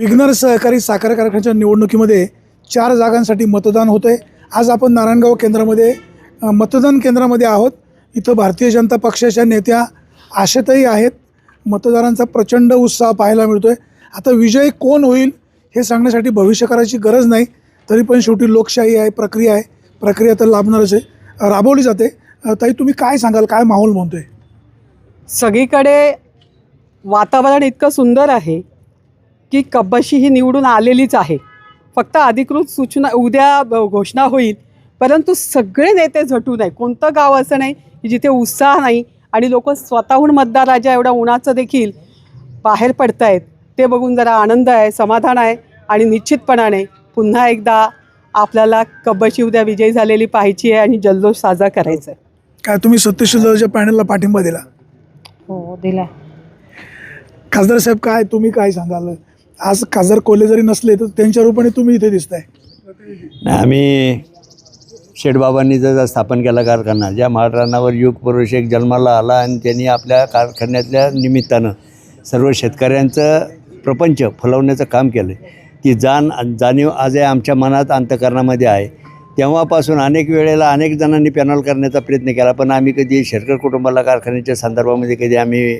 विघ्नर सहकारी साखर कारखान्याच्या निवडणुकीमध्ये चार जागांसाठी मतदान होतं आहे आज आपण नारायणगाव केंद्रामध्ये मतदान केंद्रामध्ये आहोत. इथं भारतीय जनता पक्षाच्या नेत्या आशेतही आहेत. मतदारांचा प्रचंड उत्साह पाहायला मिळतो आहे आता विजय कोण होईल हे सांगण्यासाठी भविष्य करायची गरज नाही. तरी पण शेवटी लोकशाही आहे प्रक्रिया आहे. प्रक्रिया तर लाभणारच आहे. राबवली जाते. ताई तुम्ही काय सांगाल? काय माहोल म्हणतोय? सगळीकडे वातावरण इतकं सुंदर आहे. की कब्बशी ही निवडून आलेलीच आहे. फक्त अधिकृत सूचना उद्या घोषणा होईल. परंतु सगळे नेते झटून आहे कोणतं गाव असं नाही की जिथे उत्साह नाही आणि लोक स्वतःहून मतदाराच्या एवढ्या उन्हाचं देखील बाहेर पडत आहेत ते बघून जरा आनंद आहे समाधान आहे आणि निश्चितपणाने पुन्हा एकदा आपल्याला कब्बशी उद्या विजयी झालेली पाहायची आहे आणि जल्लोष साजरा करायचा आहे. काय तुम्ही दादाच्या पॅनलला पाठिंबा दिला? हो दिला. खासदार साहेब काय तुम्ही काय सांगाल? आज खासदार कोल्हे जरी नसले तर त्यांच्या रूपाने तुम्ही इथे दिसताय. नाही आम्ही शेठबाबांनी जर स्थापन केला कारखाना ज्या महाराणावर युग पुरुष एक जन्माला आला आणि त्यांनी आपल्या कारखान्यातल्या निमित्तानं सर्व शेतकऱ्यांचं प्रपंच फुलवण्याचं काम केलं ती जाण जाणीव आजही आमच्या मनात अंतकरणामध्ये आहे. तेव्हापासून अनेक वेळेला अनेक जणांनी पॅनल करण्याचा प्रयत्न केला पण आम्ही कधी शेतकरी कुटुंबाला कारखान्याच्या संदर्भामध्ये कधी आम्ही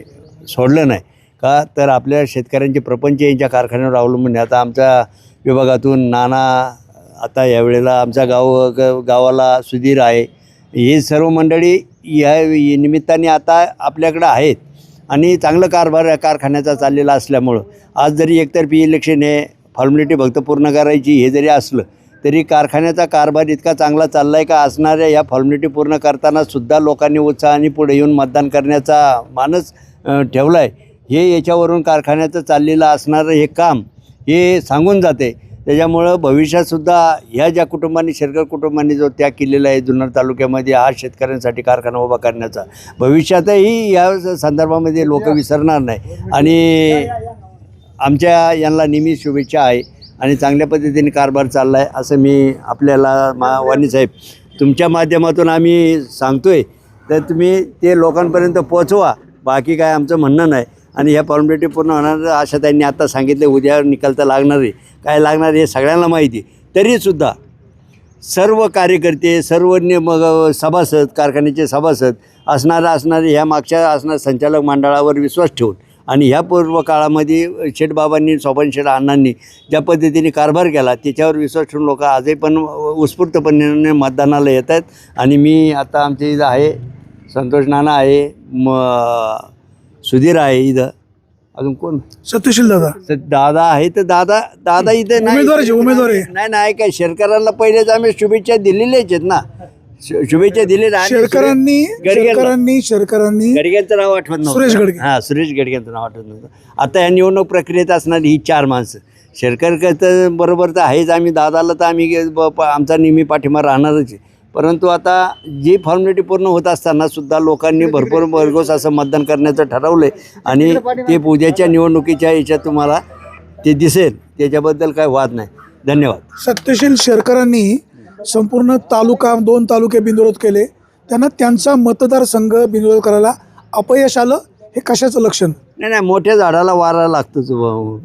सोडलं नाही. का? तर आपल्या शेतकऱ्यांचे प्रपंच यांच्या कारखान्यावर अवलंबून आहे. आता आमच्या विभागातून नाना आता यावेळेला आमचा गाव ग गावाला सुधीर आहे. ही सर्व मंडळी या निमित्ताने आता आपल्याकडं आहेत आणि चांगलं कारभार कारखान्याचा चाललेला असल्यामुळं आज जरी एकतर्फी इलेक्शन हे फॉर्मॅलिटी फक्त पूर्ण करायची हे जरी असलं तरी कारखान्याचा कारभार इतका चांगला चालला आहे का? असणाऱ्या या फॉर्मॅलिटी पूर्ण करताना सुद्धा लोकांनी उत्साहाने पुढे येऊन मतदान करण्याचा मानस ठेवला आहे हे याच्यावरून कारखान्याचं चाललेलं असणारं हे काम हे सांगून जाते. त्याच्यामुळं भविष्यातसुद्धा ह्या ज्या कुटुंबांनी शेतकरी कुटुंबांनी जो त्याग केलेला आहे जुन्नर तालुक्यामध्ये हा शेतकऱ्यांसाठी कारखाना उभा करण्याचा भविष्यातही या संदर्भामध्ये लोक विसरणार नाही. आणि आमच्या यांना नेहमी शुभेच्छा आहे आणि चांगल्या पद्धतीने कारभार चालला आहे असं मी आपल्याला मा वाणीसाहेब तुमच्या माध्यमातून आम्ही सांगतो आहे तर तुम्ही ते लोकांपर्यंत पोचवा बाकी काय आमचं म्हणणं नाही. आणि ह्या फॉर्मॅलिटी पूर्ण होणार अशा त्यांनी आता सांगितले उद्या निकाल तर लागणार आहे. काय लागणार हे सगळ्यांना माहिती तरीसुद्धा सर्व कार्यकर्ते सर्व मग सभासद कारखान्याचे सभासद असणारा असणारे ह्या मागच्या असणाऱ्या संचालक मंडळावर विश्वास ठेवून आणि ह्या पूर्व काळामध्ये शेठबाबांनी सोपान शेठ अण्णांनी ज्या पद्धतीने कारभार केला त्याच्यावर विश्वास ठेवून लोक आजही पण उत्स्फूर्तपणे मतदानाला येत आहेत. आणि मी आता आमच्या इथं आहे संतोष नाना आहे म सुधीर आहे इथं. अजून कोण? सत्यशील दादा. तर दादा आहे तर दादा दादा इथे नाही. उमेदवार आहे, उमेदवार आहे. नाही नाही काय शेतकऱ्यांना पहिलेच आम्ही शुभेच्छा दिलेल्याच आहेत ना. शु- शुभेच्छा दिलेल्या आणि गडग्याला- शेरकरांनी शेरकरांनी गडग्यांचं नाव आठवत नव्हतं. सुरेश गडगे. हां सुरेश गडग्यांचं नाव आठवत नव्हतं. आता या निवडणूक प्रक्रियेत असणारी ही चार माणसं. शेरकर तर बरोबर तर आहेच. आम्ही दादाला तर आम्ही गे- ब- प- आमचा नेहमी पाठिंबा राहणारच आहे. परंतु आता जी फॉर्मॅलिटी पूर्ण होत असताना सुद्धा लोकांनी भरपूर भरघोस असं मतदान करण्याचं ठरवलं आहे आणि ते उद्याच्या निवडणुकीच्या याच्यात तुम्हाला ते दिसेल. त्याच्याबद्दल काय वाद नाही. धन्यवाद. सत्यशील शेरकरांनी संपूर्ण तालुका दोन तालुके बिनविरोध केले. त्यांना त्यांचा मतदारसंघ बिनविरोध करायला अपयश आलं हे कशाचं लक्षण? नाही नाही मोठ्या झाडाला वारा लागतोच भाऊ.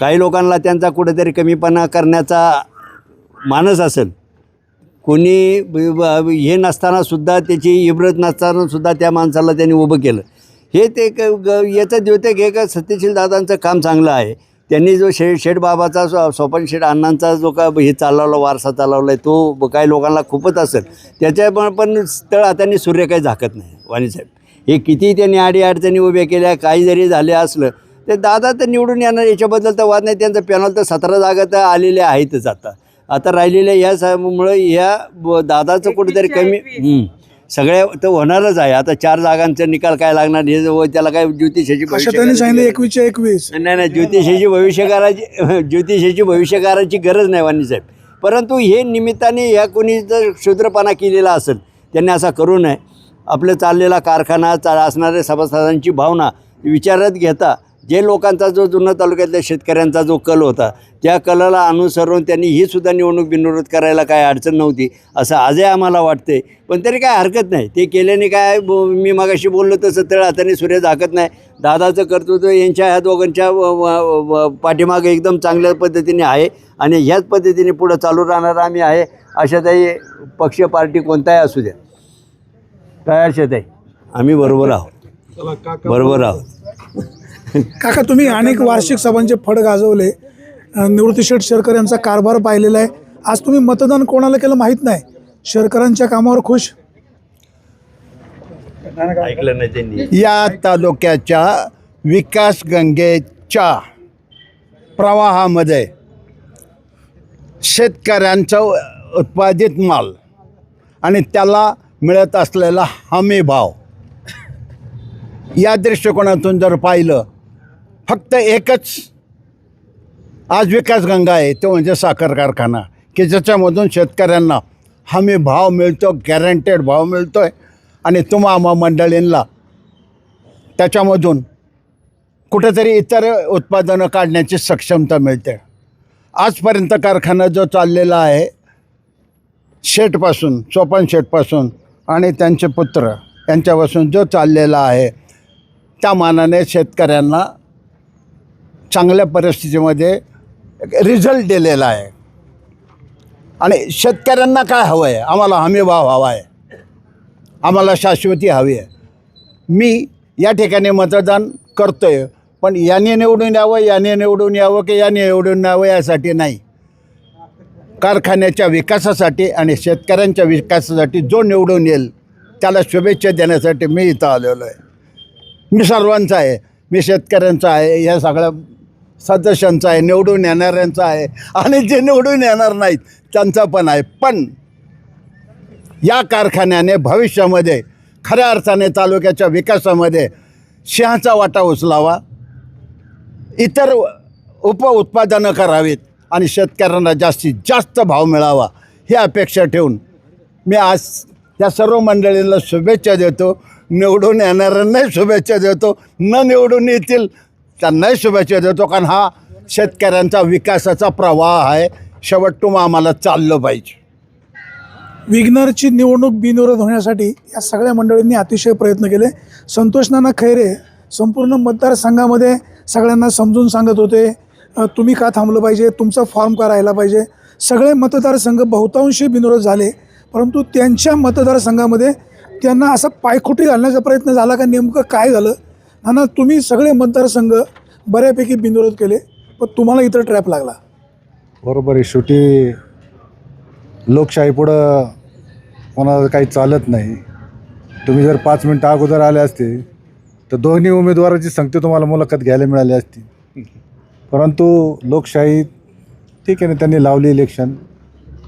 काही लोकांना त्यांचा कुठेतरी कमीपणा करण्याचा मानस असेल. कोणी हे नसतानासुद्धा त्याची इब्रत नसतानासुद्धा त्या माणसाला त्यांनी उभं केलं. हे ते क- ग- याचं द्योतक हे का सत्यशील दादांचं काम चांगलं आहे. त्यांनी जो शे शेठ बाबाचा स्व- स्वपन शेठ अण्णांचा जो का हे चालवला वारसा चालवला आहे तो काही लोकांना खूपच असेल. त्याच्या पण पण स्थळ त्यांनी सूर्य काही झाकत नाही वाणीसाहेब हे किती त्यांनी आडी अडचणी उभ्या केल्या काही जरी झाले असलं ते दादा तर निवडून येणार याच्याबद्दल तर वाद नाही त्यांचं पॅनल तर सतरा जागा तर आलेल्या आहेतच आता. आता राहिलेल्या या सामुळं ह्या ब- दादाचं कुठेतरी कमी. सगळ्या तर होणारच आहे. आता चार जागांचा निकाल काय लागणार? हे जो- त्याला काय ज्योतिषाची सांगितलं एकवीसच्या एकवीस. नाही. नाही ज्योतिषाची भविष्यकाराची ज्योतिषाची भविष्यकाराची गरज नाही वाणीसाहेब परंतु हे निमित्ताने ह्या कोणी जर क्षुद्रपणा केलेला असेल त्यांनी असा करू नये. आपलं चाललेला कारखाना चा असणाऱ्या सभासदांची भावना विचारात घेता जे लोकांचा जो जुन्नर तालुक्यातल्या शेतकऱ्यांचा जो कल होता त्या कलाला अनुसरून त्यांनी ही सुद्धा निवडणूक बिनविरोध करायला काय अडचण नव्हती असं आजही आम्हाला वाटते पण तरी काय हरकत नाही. ते केल्याने काय ब- मी मागाशी बोललो तसं तळ हाताने सूर्य झाकत नाही. दादाचं कर्तृत्व यांच्या ह्या दोघांच्या पाठीमागे एकदम चांगल्या पद्धतीने आहे आणि ह्याच पद्धतीने पुढं चालू राहणार आम्ही आहे अशातही पक्ष पार्टी कोणताही असू द्या. काय अशात आहे आम्ही बरोबर आहोत. बरोबर आहोत. काका तुम्ही अनेक वार्षिक सभांचे फड गाजवले. निवृत्ती शेठ शेरकर यांचा कारभार पाहिलेला आहे. आज तुम्ही मतदान कोणाला केलं माहीत नाही? शेरकरांच्या कामावर खुश? ऐकलं नाही त्यांनी. या तालुक्याच्या विकास गंगेच्या प्रवाहामध्ये शेतकऱ्यांचा उत्पादित माल आणि त्याला मिळत असलेला हमी भाव या दृष्टिकोनातून जर पाहिलं फक्त एकच आज विकास गंगा आहे तो म्हणजे साखर कारखाना की ज्याच्यामधून शेतकऱ्यांना हमी भाव मिळतो गॅरंटेड भाव मिळतो आहे आणि तुम्हा आम्हा मंडळींना त्याच्यामधून कुठेतरी इतर उत्पादनं काढण्याची सक्षमता मिळते. आजपर्यंत कारखाना जो चाललेला आहे शेठपासून सोपान शेठपासून आणि त्यांचे पुत्र यांच्यापासून जो चाललेला आहे त्या मानाने शेतकऱ्यांना चांगल्या परिस्थितीमध्ये रिझल्ट दिलेला आहे. आणि शेतकऱ्यांना काय हवं आहे आम्हाला हमी भाव हवा आहे आम्हाला शाश्वती हवी आहे. मी या ठिकाणी मतदान करतो आहे पण याने निवडून यावं याने निवडून यावं की याने निवडून यावं यासाठी नाही. कारखान्याच्या विकासासाठी आणि शेतकऱ्यांच्या विकासासाठी जो निवडून येईल त्याला शुभेच्छा देण्यासाठी मी इथं आलेलो आहे. मी सर्वांचा आहे. मी शेतकऱ्यांचा आहे. या सगळ्या सदस्यांचा आहे निवडून येणाऱ्यांचा आहे. आणि जे निवडून येणार नाहीत त्यांचा पण आहे. पण या कारखान्याने भविष्यामध्ये खऱ्या अर्थाने तालुक्याच्या विकासामध्ये सिंहाचा वाटा उचलावा. इतर उप उत्पादनं करावीत आणि शेतकऱ्यांना जास्तीत जास्त भाव मिळावा ही अपेक्षा ठेवून मी आज या सर्व मंडळींना शुभेच्छा देतो. निवडून येणाऱ्यांनाही शुभेच्छा देतो. न निवडून येतील त्यांनाही शुभेच्छा देतो कारण हा शेतकऱ्यांचा विकासाचा प्रवाह आहे. शेवटून आम्हाला चाललं पाहिजे. विग्नरची निवडणूक बिनविरोध होण्यासाठी या सगळ्या मंडळींनी अतिशय प्रयत्न केले. संतोष नाना खैरे संपूर्ण मतदारसंघामध्ये सगळ्यांना समजून सांगत होते. तुम्ही का थांबलं पाहिजे? तुमचा फॉर्म का राहिला पाहिजे? सगळे मतदारसंघ बहुतांशी बिनविरोध झाले परंतु त्यांच्या मतदारसंघामध्ये त्यांना असा पायखुटी घालण्याचा प्रयत्न झाला का? नेमकं काय झालं? आणि तुम्ही सगळे मतदारसंघ बऱ्यापैकी बिनविरोध केले पण तुम्हाला इतर ट्रॅप लागला. बरोबर आहे शेवटी लोकशाही पुढं कोणाला काही चालत नाही. तुम्ही जर पाच मिनटं अगोदर आले असते तर दोन्ही उमेदवाराची संगती तुम्हाला मुलाखत घ्यायला मिळाली असती. परंतु लोकशाही ठीक आहे ना त्यांनी लावली इलेक्शन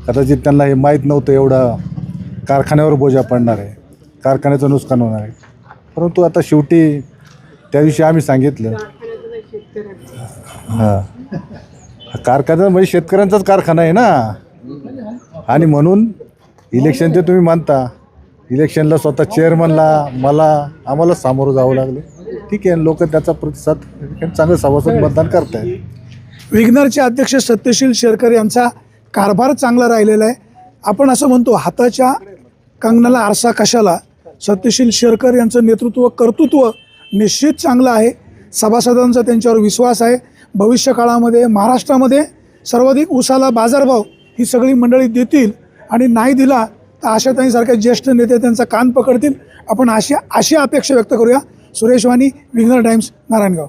कदाचित त्यांना हे माहीत नव्हतं एवढा कारखान्यावर बोजा पडणार आहे कारखान्याचं नुकसान होणार आहे. परंतु आता शेवटी त्या दिवशी आम्ही सांगितलं. हां. कारखाना म्हणजे शेतकऱ्यांचाच कारखाना आहे ना. आणि म्हणून इलेक्शन ते तुम्ही मानता. इलेक्शनला स्वतः चेअरमनला मला आम्हाला सामोरं जावं लागलं. ठीक आहे लोक त्याचा प्रतिसाद चांगलं सभासद मतदान करतायत. विग्नरचे अध्यक्ष सत्यशील शेरकर यांचा कारभार चांगला राहिलेला आहे. आपण असं म्हणतो हाताच्या कंगनाला आरसा कशाला? सत्यशील शेरकर यांचं नेतृत्व कर्तृत्व निश्चित चांगलं आहे. सभासदांचा त्यांच्यावर विश्वास आहे. भविष्य काळामध्ये महाराष्ट्रामध्ये सर्वाधिक उसाला बाजारभाव ही सगळी मंडळी देतील आणि नाही दिला तर आशाताईंसारख्या ज्येष्ठ नेते त्यांचा कान पकडतील. आपण अशी अशी अपेक्षा व्यक्त करूया. सुरेश वाणी विघ्नर टाइम्स नारायणगाव.